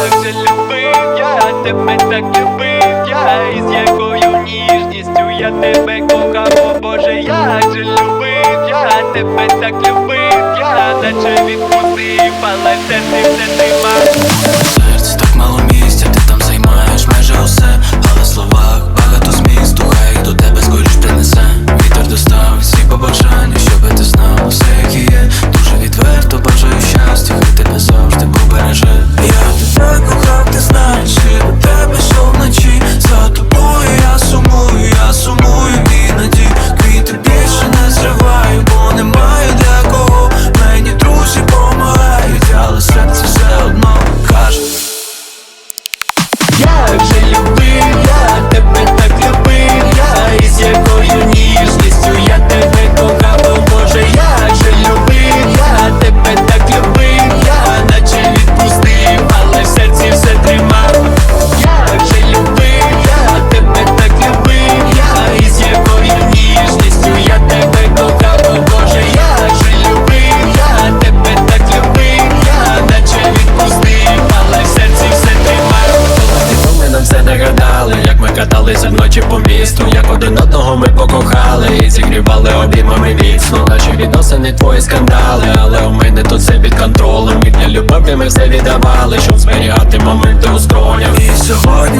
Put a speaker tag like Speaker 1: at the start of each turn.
Speaker 1: завжди любив, я тебе так любив, я. З якою ніжністю я тебе кохав, о Боже, як же любив, я тебе так любив, я. Наче відпустив, але все
Speaker 2: ти все ти мав. Носилися вночі по місту, як один одного ми покохали. Зігрівали обіймами міцно. Наші відносини, твої скандали, але у мене тут все під контролем. І для любові ми все віддавали, щоб зберігати моменти у скронях І сьогодні